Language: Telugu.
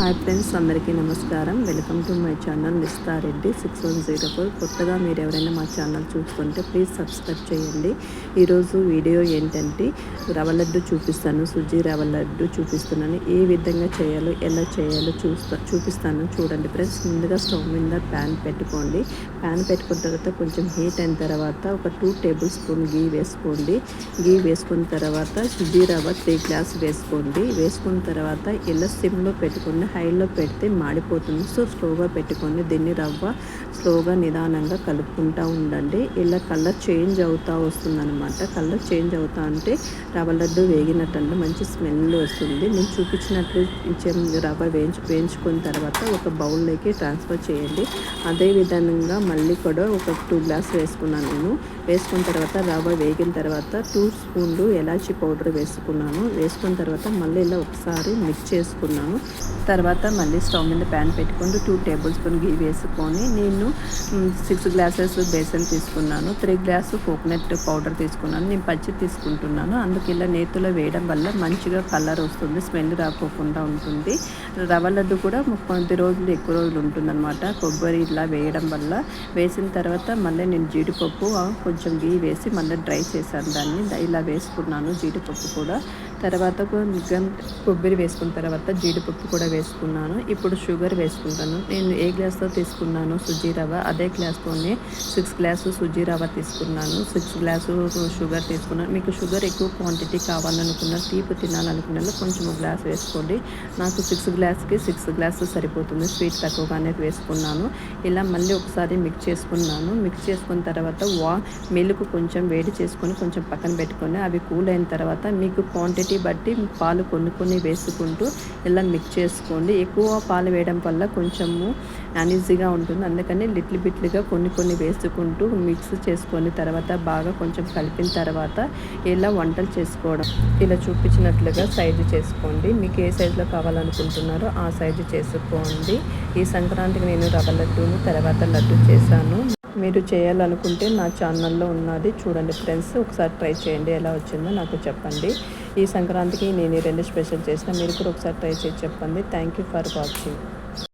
హాయ్ ఫ్రెండ్స్ అందరికీ నమస్కారం. వెల్కమ్ టు మై ఛానల్ నిస్తారెడ్డి సిక్స్ వన్ జీరో ఫోర్. కొత్తగా మీరు ఎవరైనా మా ఛానల్ చూస్తుంటే ప్లీజ్ సబ్స్క్రైబ్ చేయండి. ఈరోజు వీడియో ఏంటంటే రవ్వ లడ్డు చూపిస్తాను. సుజీ రవ్వ లడ్డు చూపిస్తున్నాను. ఏ విధంగా చేయాలో ఎలా చేయాలో చూస్తా చూపిస్తాను. చూడండి ఫ్రెండ్స్ ముందుగా స్టవ్ మీద ప్యాన్ పెట్టుకోండి. ప్యాన్ పెట్టుకున్న తర్వాత కొంచెం హీట్ అయిన తర్వాత ఒక టూ టేబుల్ స్పూన్ గీ వేసుకోండి. గీ వేసుకున్న తర్వాత సుజీ రవ్వ త్రీ గ్లాస్ వేసుకోండి. వేసుకున్న తర్వాత ఎలా సిమ్లో పెట్టుకున్న హైలో పెడితే మాడిపోతుంది. సో స్లోగా పెట్టుకొని దీన్ని రవ్వ స్లోగా నిదానంగా కలుపుకుంటూ ఉండండి. ఇలా కలర్ చేంజ్ అవుతూ వస్తుందన్నమాట. కలర్ చేంజ్ అవుతా అంటే రవ్వ లడ్డు వేగినట్టు మంచి స్మెల్ వస్తుంది. నేను చూపించినట్లు రవ్వ వేయించు వేయించుకున్న తర్వాత ఒక బౌల్లోకి ట్రాన్స్ఫర్ చేయండి. అదే విధంగా మళ్ళీ కూడా ఒక టూ గ్లాస్ వేసుకున్నాను నేను. వేసుకున్న తర్వాత రవ్వ వేగిన తర్వాత టూ స్పూన్లు ఎలాచి పౌడర్ వేసుకున్నాను. వేసుకున్న తర్వాత మళ్ళీ ఇలా ఒకసారి మిక్స్ చేసుకున్నాను. తర్వాత తర్వాత మళ్ళీ స్టవ్ మీద ప్యాన్ పెట్టుకొని టూ టేబుల్ స్పూన్ గీ వేసుకొని నేను సిక్స్ గ్లాసెస్ బేసన్ తీసుకున్నాను. త్రీ గ్లాసు కోకోనట్ పౌడర్ తీసుకున్నాను. నేను పచ్చి తీసుకుంటున్నాను. అందుకు ఇలా నేతిలో వేయడం వల్ల మంచిగా కలర్ వస్తుంది స్మెల్ రాకోకుండా ఉంటుంది. రవ్వ లడ్డు కూడా కొద్ది రోజులు ఎక్కువ రోజులు ఉంటుందన్నమాట. కొబ్బరి ఇలా వేయడం వల్ల వేసిన తర్వాత మళ్ళీ నేను జీడిపప్పు కొంచెం గీ వేసి మళ్ళీ డ్రై చేశాను దాన్ని. ఇలా వేసుకున్నాను జీడిపప్పు కూడా. తర్వాత కొబ్బరి వేసుకున్న తర్వాత జీడిపప్పు కూడా వేసుకున్నాను. ఇప్పుడు షుగర్ వేసుకుంటాను. నేను ఏ గ్లాస్తో తీసుకున్నాను? సుజీ రవ్వ. అదే గ్లాస్తోనే సిక్స్ గ్లాసు సుజీ రవ్వ తీసుకున్నాను. సిక్స్ గ్లాసు షుగర్ తీసుకున్నాను. మీకు షుగర్ ఎక్కువ క్వాంటిటీ కావాలనుకున్న తీపి తినాలనుకున్న కొంచెం గ్లాస్ వేసుకోండి. నాకు సిక్స్ గ్లాస్కి సిక్స్ గ్లాస్ సరిపోతుంది. స్వీట్ తక్కువగానే వేసుకున్నాను. ఇలా మళ్ళీ ఒకసారి మిక్స్ చేసుకున్నాను. మిక్స్ చేసుకున్న తర్వాత వా మిల్క్ కొంచెం వేడి చేసుకొని కొంచెం పక్కన పెట్టుకొని అవి కూల్ అయిన తర్వాత మీకు క్వాంటిటీ బట్టి పాలు కొన్ని కొన్ని వేసుకుంటూ ఇలా మిక్స్ చేసుకోండి. ఎక్కువ పాలు వేయడం వల్ల కొంచెము అన్ఈజీగా ఉంటుంది. అందుకని లిటిల్ బిట్లుగా కొన్ని కొన్ని వేసుకుంటూ మిక్స్ చేసుకొని తర్వాత బాగా కొంచెం కలిపిన తర్వాత ఇలా వంటలు చేసుకోవడం. ఇలా చూపించినట్లుగా సైజు చేసుకోండి. మీకు ఏ సైజులో కావాలనుకుంటున్నారో ఆ సైజు చేసుకోండి. ఈ సంక్రాంతికి నేను రవ్వ లడ్డూను తర్వాత లడ్డు చేశాను. మీరు చేయాలనుకుంటే నా ఛానల్లో ఉన్నది చూడండి ఫ్రెండ్స్ ఒకసారి ట్రై చేయండి ఎలా వచ్చిందో నాకు చెప్పండి. ఈ సంక్రాంతికి నేను రెండు స్పెషల్ చేసిన మీరు కూడా ఒకసారి ట్రై చేసి చెప్పండి. Thank you for watching